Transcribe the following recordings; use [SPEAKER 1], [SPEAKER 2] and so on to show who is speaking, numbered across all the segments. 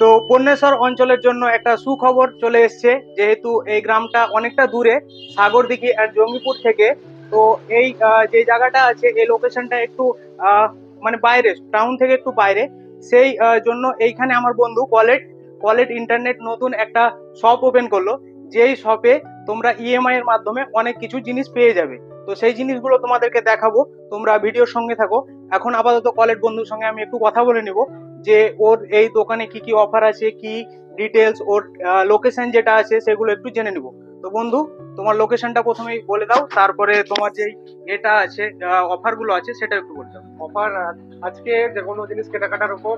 [SPEAKER 1] তো বন্যেশ্বর অঞ্চলের জন্য একটা সুখবর চলে এসছে, যেহেতু এই গ্রামটা অনেকটা দূরে, সাগরদিঘি আর জঙ্গিপুর থেকে। তো এই যে জায়গাটা আছে, এই লোকেশনটা একটু মানে বাইরে টাউন থেকে একটু বাইরে। সেই জন্য এইখানে আমার বন্ধু কলেট কলেট ইন্টারনেট নতুন একটা শপ ওপেন করল। যেই শপে তোমরা ইএমআই এর মাধ্যমে অনেক কিছু জিনিস পেয়ে যাবে। তো সেই জিনিসগুলো তোমাদেরকে দেখাবো, তোমরা ভিডিওর সঙ্গে থাকো। এখন আপাতত কলেট বন্ধুর সঙ্গে আমি একটু কথা বলে নিব। যে ওর এই দোকানে কি কি অফার আছে কি ডিটেলস ওর লোকেশন যেটা আছে সেগুলো একটু জেনে নিব। তো বন্ধু তোমার লোকেশনটা প্রথমেই বলে দাও তারপরে তোমার যেই এটা আছে অফারগুলো আছে সেটা একটু বলে দাও।
[SPEAKER 2] অফার আজকে যে কোনো জিনিস কেনাকাটার উপর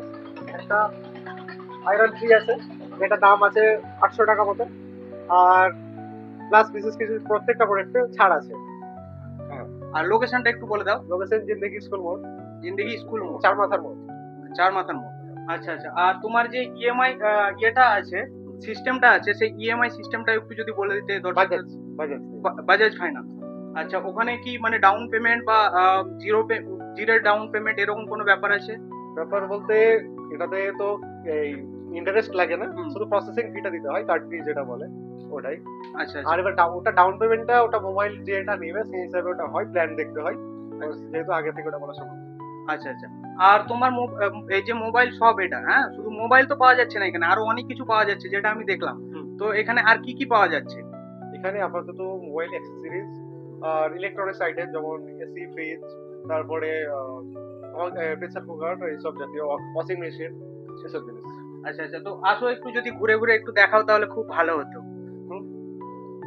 [SPEAKER 2] একটা আয়রন ফ্রি আছে এটা দাম আছে আটশো টাকা মতো। আর প্লাস বিশেষ কিছু প্রত্যেকটা প্রোডাক্টে ছাড় আছে।
[SPEAKER 1] আর লোকেশনটা একটু বলে দাও।
[SPEAKER 2] লোকেশন জিন্দগি স্কুল মোড়
[SPEAKER 1] জিন্দেগি স্কুল মোড়
[SPEAKER 2] চার মাথার মোড়
[SPEAKER 1] চার মাথার মোড় আচ্ছা আচ্ছা। আর তোমার যে ইএমআই ইয়েটা আছে সিস্টেমটা আছে সেই ইএমআই সিস্টেমটা একটু যদি বলে দিতে দরকার
[SPEAKER 2] বাজাজ বাজাজ
[SPEAKER 1] বা- বাজাজ ফাইন্যান্স আচ্ছা ওখানে কি মানে ডাউন পেমেন্ট বা জিরো জিরো ডাউন পেমেন্ট এরকম কোনো ব্যাপার আছে?
[SPEAKER 2] ব্যাপার বলতে এটাতে তো এই ইন্টারেস্ট লাগে না শুধু প্রসেসিং ফিটা দিতে হয় কার্ড ফি যেটা বলে ওটাই।
[SPEAKER 1] আচ্ছা আচ্ছা।
[SPEAKER 2] আর এবার ওটা ডাউন পেমেন্টটা ওটা মোবাইল যেটা নেবে সেই হিসাবে ওটা হয় প্ল্যান দেখতে হয়। যেহেতু আগে থেকে ওটা বলা সম্ভব।
[SPEAKER 1] আচ্ছা আচ্ছা। আর তোমার এই যে মোবাইল সব এটা হ্যাঁ? শুধু মোবাইল তো পাওয়া যাচ্ছে না এখানে আরও অনেক কিছু পাওয়া যাচ্ছে যেটা আমি দেখলাম। তো এখানে আর কি কি পাওয়া যাচ্ছে?
[SPEAKER 2] এখানে আপাতত মোবাইল অ্যাক্সেসরিজ আর ইলেকট্রনিক্স আইটেম যেমন এসি ফ্রিজ তারপরে প্রেসার কুকার এইসব জাতীয় ওয়াশিং মেশিন সেসব জিনিস।
[SPEAKER 1] আচ্ছা আচ্ছা। তো আসো একটু যদি ঘুরে ঘুরে একটু দেখাও তাহলে খুব ভালো হতো। হুম।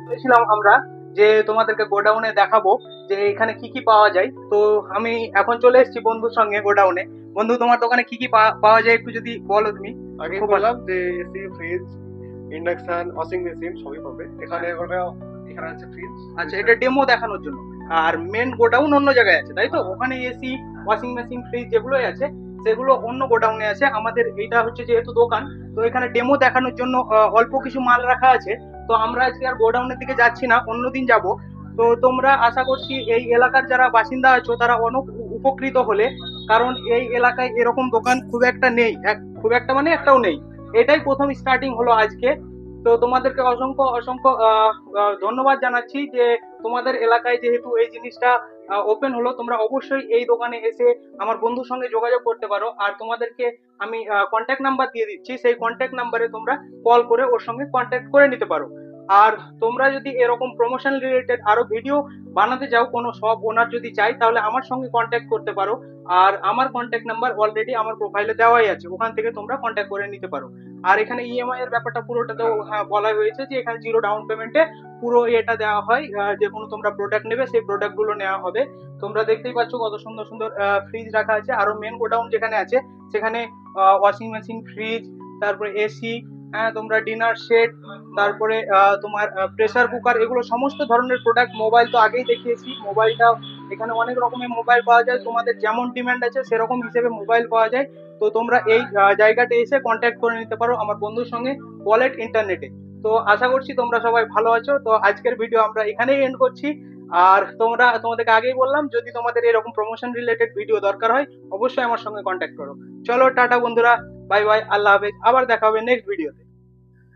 [SPEAKER 1] বলেছিলাম আমরা যে তোমাদেরকে গোডাউনে দেখাবো যে এখানে কি কি পাওয়া যায়। তো আমি এখন চলে এসেছি বন্ধুর সঙ্গে গোডাউনে। বন্ধু তোমার দোকানে কি কি পাওয়া যায় একটু যদি বলো তুমি?
[SPEAKER 2] আগে বললাম যে AC fridge induction washing machine সবই পাবে। এখানে এখানে আছে ফ্রিজ
[SPEAKER 1] আচ্ছা এটা ডেমো দেখানোর জন্য। আর মেন গোডাউন অন্য জায়গায় আছে তাই তো? ওখানে এসি ওয়াশিং মেশিন ফ্রিজ যেগুলোই আছে সেগুলো অন্য গোডাউনে আছে। আমাদের এইটা হচ্ছে যেহেতু দোকান তো এখানে ডেমো দেখানোর জন্য অল্প কিছু মাল রাখা আছে। তো আমরা আজকে আর গোডাউনের দিকে যাচ্ছি না অন্যদিন যাব। তো তোমরা আশা করছি এই এলাকার যারা বাসিন্দা আছো, তারা অনেক উপকৃত হলে, কারণ এই এলাকায় এরকম দোকান খুব একটা নেই খুব একটা মানে একটাও নেই। এটাই প্রথম স্টার্টিং হলো আজকে। তো তোমাদেরকে অসংখ্য অসংখ্য ধন্যবাদ জানাচ্ছি যে তোমাদের এলাকায় যেহেতু এই জিনিসটা ওপেন হলো, তোমরা অবশ্যই এই দোকানে এসে আমার বন্ধুর সঙ্গে যোগাযোগ করতে পারো। আর তোমাদেরকে আমি কন্ট্যাক্ট নাম্বার দিয়ে দিচ্ছি। সেই কন্ট্যাক্ট নাম্বারে তোমরা কল করে ওর সঙ্গে কন্ট্যাক্ট করে নিতে পারো। আর তোমরা যদি এরকম প্রমোশন রিলেটেড আরও ভিডিও বানাতে চাও কোনো সব ওনার যদি চাই তাহলে আমার সঙ্গে কন্ট্যাক্ট করতে পারো। আর আমার কন্ট্যাক্ট নাম্বার অলরেডি আমার প্রোফাইলে দেওয়াই আছে। ওখান থেকে তোমরা কন্ট্যাক্ট করে নিতে পারো। আর এখানে ইএমআই এর ব্যাপারটা পুরোটাতেও হ্যাঁ, বলা হয়েছে যে এখানে জিরো ডাউন পেমেন্টে পুরো এটা দেওয়া হয়। যে কোনো তোমরা প্রোডাক্ট নেবে সেই প্রোডাক্টগুলো নেওয়া হবে। তোমরা দেখতেই পাচ্ছ কত সুন্দর সুন্দর ফ্রিজ রাখা আছে। আরও মেন গোডাউন যেখানে আছে সেখানে ওয়াশিং মেশিন ফ্রিজ তারপরে এসি হ্যাঁ তোমরা ডিনার সেট তারপরে তোমার প্রেসার কুকার এগুলো সমস্ত ধরনের প্রোডাক্ট মোবাইল তো আগেই দেখিয়েছি। মোবাইলটা এখানে অনেক রকমের মোবাইল পাওয়া যায়। তোমাদের যেমন ডিমান্ড আছে সেরকম হিসেবে মোবাইল পাওয়া যায়। তো তোমরা এই আহ, জায়গাতে এসে কন্ট্যাক্ট করে নিতে পারো আমার বন্ধুর সঙ্গে ওয়ালেট ইন্টারনেটে তো আশা করছি তোমরা সবাই ভালো আছো। তো আজকের ভিডিও আমরা এখানেই এন্ড করছি। আর তোমরা তোমাদেরকে আগেই বললাম যদি তোমাদের এরকম প্রমোশন রিলেটেড ভিডিও দরকার হয় অবশ্যই আমার সঙ্গে কন্ট্যাক্ট করো। চলো টাটা বন্ধুরা। বাই বাই আল্লাহ হাফেজ আবার দেখা হবে নেক্সট ভিডিওতে